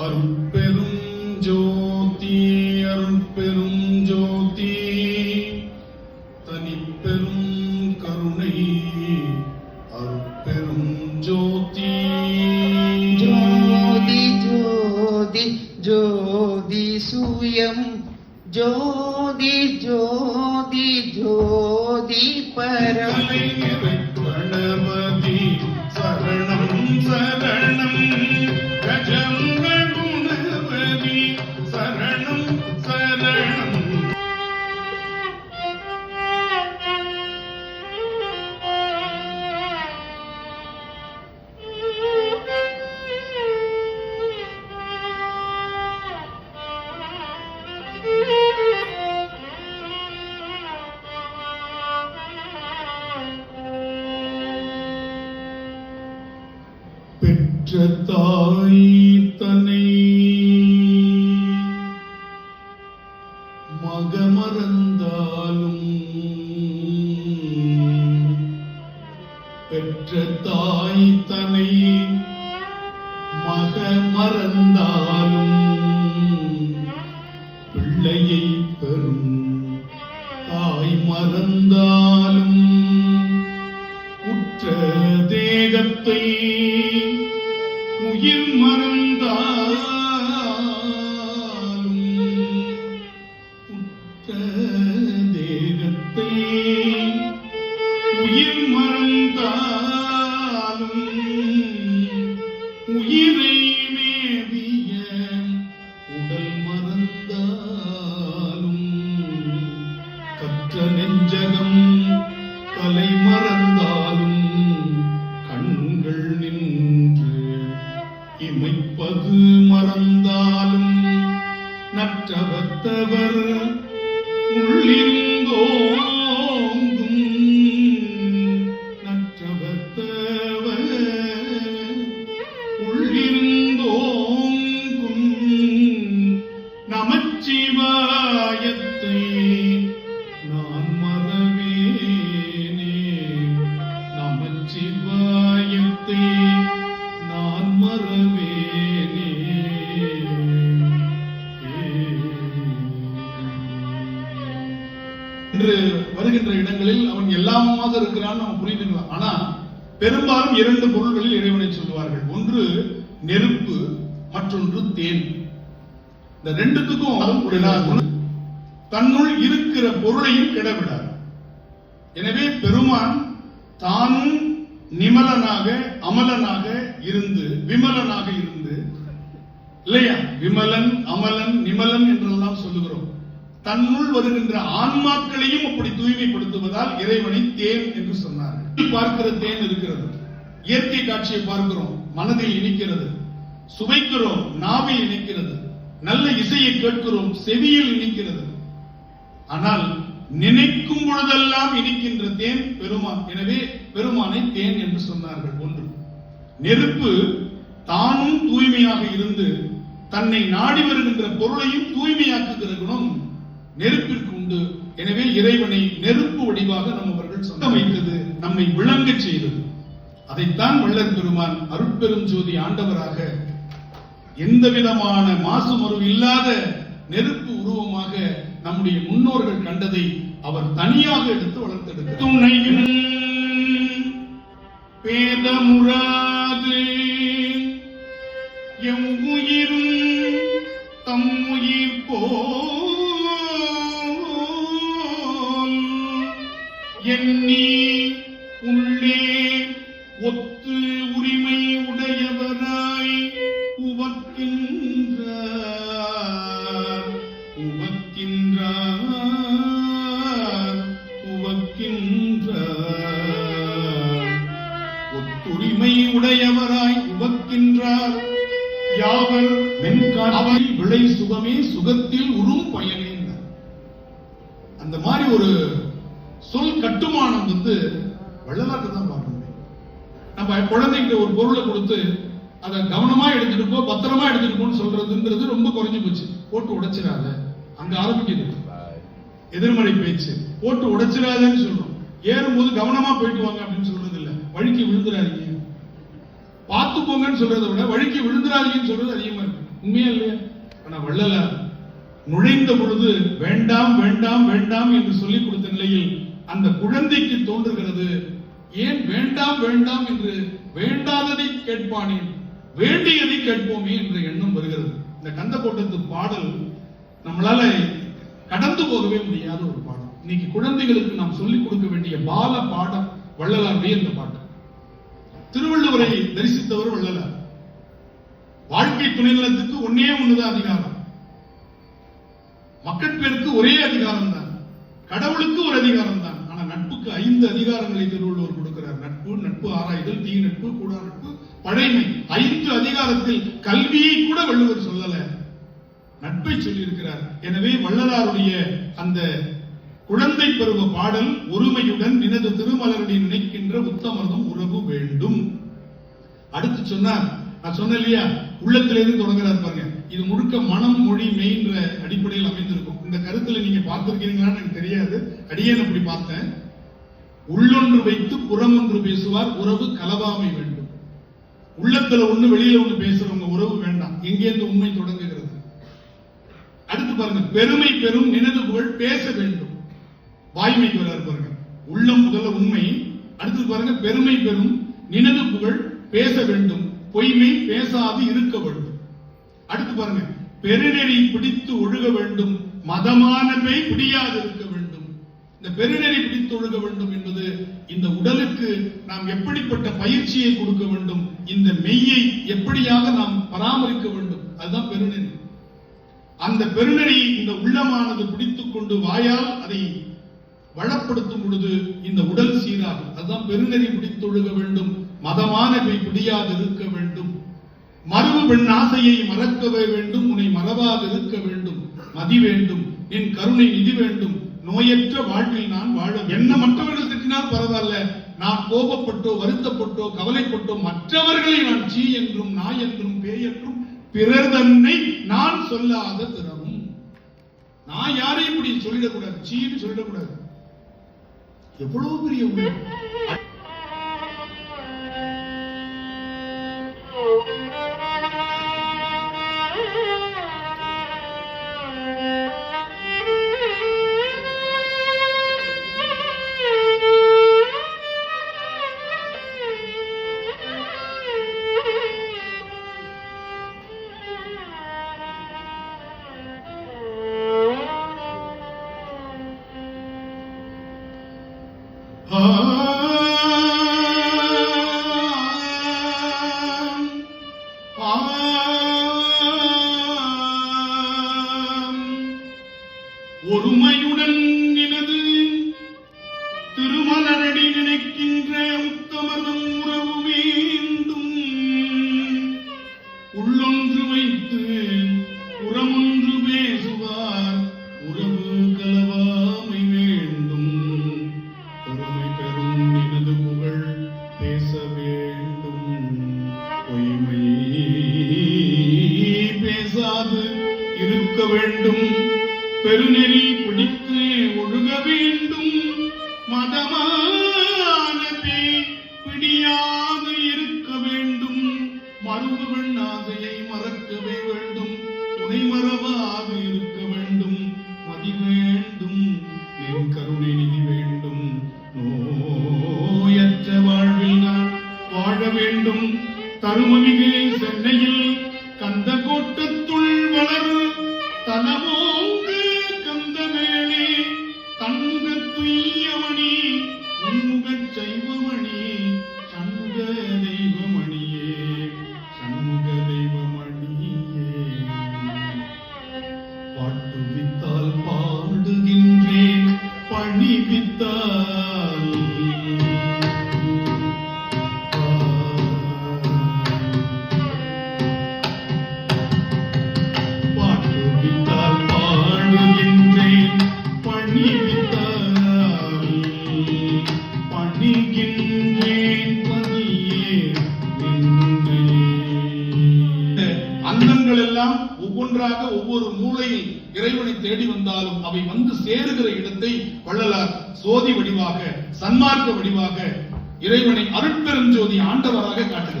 அருட்பெரும் ஜோதி அருட்பெரும் ஜோதி தனிப்பெரும் கருணை அருட்பெரும் ஜோதி ஜோதி ஜோதி ஜோதி சூயம் ஜோதி ஜோதி ஜோதி பரம் கலைஞரை கணபதி சரணம் சரணம் பெற்ற தாய் தன்னை மகமறந்தாலும் பெற்ற தாய் தன்னை மகமறந்தாலும் இன்று வருகின்ற இடங்களில் அவன் எல்லாமாக இருக்கிறான் நம்ம புரிந்துக்கலாம் ஆனா பெரும்பாலும் இரண்டு பொருள்களில் இறைவனை சொல்லுவார்கள். ஒன்று நெருப்பு மற்றொன்று தேன். இந்த ரெண்டுத்துக்கும் ஒரு தன்னுள் இருக்கிற பொருளையும் கிடவிடார் எனவே பெருமான் தானும் நிமலனாக அமலனாக இருந்து விமலனாக இருந்து இல்லையா? விமலன் அமலன் நிமலன் என்றெல்லாம் சொல்லுகிறோம். தன்னுள் வருகின்ற ஆன்மாக்களையும் அப்படி தூய்மைப்படுத்துவதால் இறைவனை தேன் என்று சொன்னார்கள் பார்க்கிற தேன் இருக்கிறது. இயற்கை காட்சியை பார்க்கிறோம். மனதில் இணைக்கிறது. சுவைக்கிறோம். நாவில் இணைக்கிறது. நல்ல இசையை கேட்கிறோம். செவியில் இணைக்கிறது. ஆனால் நினைக்கும் பொழுதெல்லாம் இனிக்கின்ற தேன் பெருமான் எனவே பெருமானை தேன் என்று சொன்னார்கள். ஒன்று. நெருப்பு தானும் தூய்மையாக இருந்து தன்னை நாடி வருகின்ற பொருளையும் தூய்மையாக்குகிற குணம் நெருப்பிற்கு உண்டு. எனவே இறைவனை நெருப்பு வடிவாக நம்ம அவர்கள் சொந்த வைத்தது நம்மை விளங்கச் செய்தது. அதைத்தான் வள்ளல் பெருமான் அருட்பெரும் ஜோதி ஆண்டவராக எந்த விதமான மாசு இல்லாத நெருப்பு உருவமாக நம்முடைய முன்னோர்கள் கண்டதை அவர் தனியாக எடுத்து வளர்த்தெடுத்தார். துணையின் பேதமுறாது. உடையவராய் உவக்கின்றார். யாவர் வெண்காவை விளை சுகமே சுகத்தில் உறும் பயனே அந்த மாதிரி ஒரு சொல் கட்டுமானம் வந்து வள்ளலாட்டு தான் பார்க்க முடியும் நம்ம குழந்தைக்கு ஒரு பொருளை கொடுத்து அதை கவனமா எடுத்துட்டு போ பத்திரமா எடுத்துட்டு போன்னு சொல்றதுன்றது ரொம்ப குறைஞ்சு போச்சு. போட்டு உடைச்சிடாத. அங்க ஆரம்பிக்குது. எதிர்மறை பேச்சு. போட்டு உடைச்சிடாதன்னு சொல்றோம். ஏறும்போது கவனமா போயிட்டு வாங்க அப்படின்னு சொல்றது இல்ல வழுக்கி விழுந்துடாதீங்க. பார்த்து போங்கன்னு சொல்றதை விட வழிக்கு விழுந்துடாதீங்கன்னு சொல்றது அதிகமா இருக்கு. உண்மையா இல்லையா? ஆனா வள்ளலார் நுழைந்த பொழுது வேண்டாம் வேண்டாம் வேண்டாம் என்று சொல்லிக் கொடுத்த நிலையில் அந்த குழந்தைக்கு தோன்றுகிறது. ஏன் வேண்டாம் வேண்டாம் என்று வேண்டாததை கேட்பானேன் வேண்டியதை கேட்போமே என்ற எண்ணம் வருகிறது. இந்த கந்த கோட்டத்து பாடல் நம்மளால கடந்து போகவே முடியாத ஒரு பாடம் இன்னைக்கு குழந்தைகளுக்கு நாம் சொல்லிக் கொடுக்க வேண்டிய பால பாடம் வள்ளலாருடைய இந்த பாட்டு. திருவள்ளுவரை தரிசித்தவர் வள்ளலார். வாழ்க்கை துணைநலத்துக்கு ஒன்னே ஒண்ணுதான் அதிகாரம். மக்கட்பேருக்கு ஒரே அதிகாரம் தான் கடவுளுக்கு ஒரு அதிகாரம் தான் ஆனா நட்புக்கு ஐந்து அதிகாரங்களை திருவள்ளுவர் கொடுக்கிறார். நட்பு நட்பு ஆராய்தல் தீ நட்பு கூட நட்பு பழைமை. ஐந்து அதிகாரத்தில் கல்வியை கூட வள்ளுவர் சொல்லல. நட்பை சொல்லியிருக்கிறார். எனவே வள்ளலாருடைய அந்த குழந்தை பருவ பாடல் ஒருமையுடன் நினது திருமலரடி நினைக்கின்ற உத்தமர் அடுத்து சொன்னார் நான் சொன்னேன் இல்லையா உள்ளத்திலிருந்து தொடங்குறாரு பாருங்க. இது முழுக்க மனம் மொழி மெயின்ற அடிப்படையில் அமைந்திருக்கும். இந்த கருத்துல நீங்க பார்த்திருக்கீங்களான்னு எனக்கு தெரியாது. அடியேன் அப்படி பார்த்தேன். உள்ளொன்று வைத்து புறம் ஒன்று பேசுவார் உறவு கலவாமை வேண்டும். உள்ளத்துல ஒண்ணு வெளியில ஒண்ணு பேசுறவங்க உறவு வேண்டாம். எங்கேருந்து உண்மை தொடங்குகிறது? அடுத்து பாருங்க பெருமை பெரும் நினது புகழ் பேச வேண்டும். வாய்மைக்கு வராரு பாருங்க. உள்ளம் முதல்ல உண்மை. அடுத்து பாருங்க பெருமை பெரும் நினது புகழ் பேச வேண்டும் பொய்மை பேசாது இருக்க வேண்டும். அடுத்து பாருங்க பெருநெறி பிடித்து ஒழுக வேண்டும் மதமானவை பிடியாது இருக்க வேண்டும். இந்த பெருநெறி பிடித்து ஒழுக வேண்டும் என்பது இந்த உடலுக்கு நாம் எப்படிப்பட்ட பயிற்சியை கொடுக்க வேண்டும் இந்த மெய்யை எப்படியாக நாம் பராமரிக்க வேண்டும் அதுதான் பெருநெறி. அந்த பெருநெறி இந்த உள்ளமானது பிடித்துக் கொண்டு வாயால் அதை வளப்படுத்தும் பொழுது இந்த உடல் சீராகும். அதுதான் பெருநெறி பிடித்தொழுக வேண்டும் மதமானவை பிடியாதிருக்க வேண்டும். மறுவு பெண் ஆசையை மறக்கவே வேண்டும். உன்னை மறவாதிருக்க வேண்டும். மதி வேண்டும். என் கருணை நிதி வேண்டும். நோயற்ற வாழ்வில் நான் வாழ என்ன மற்றவர்கள் திட்டினால் பரவாயில்ல. நான் கோபப்பட்டோ வருத்தப்பட்டோ கவலைப்பட்டோ மற்றவர்களை நான் சீ என்றும் நாய் என்றும் பேய் என்றும் பிறர் தன்னை நான் சொல்லாத திறமும் நான் யாரையும் இப்படி சொல்லிடக்கூடாது. சீன்னு சொல்லிடக்கூடாது. எவ்வளவு பெரிய வேண்டும். பெருநெறி பிடித்து ஒழுக வேண்டும். மதமானதே பிடியாக இருக்க வேண்டும். மறுவு ஆசையை மறக்கவே வேண்டும். துணை மறவாது இருக்க வேண்டும். மதி வேண்டும். என் கருணை நிதி வேண்டும். நோயற்ற வாழ்வில் நான் வாழ வேண்டும். தருமமிகு தலமோங்கு கந்தமேளே தன்முக துய்யமணி உன்முகச் சைவமணி சண்முக தெய்வமணியே சண்முக தெய்வமணியே. பாட்டுவித்தால் பாடுகின்றேன் பணிவித்தால் ஒவ்வொன்றாக ஒவ்வொரு மூலையில் இறைவனை தேடி வந்தாலும் அவை வந்து சேருகிற இடத்தை வள்ளலார் சோதி வடிவாக சன்மார்க்க வடிவாக இறைவனை அருட்பெருஞ்சோதி ஆண்டவராக காட்டுகிறார்.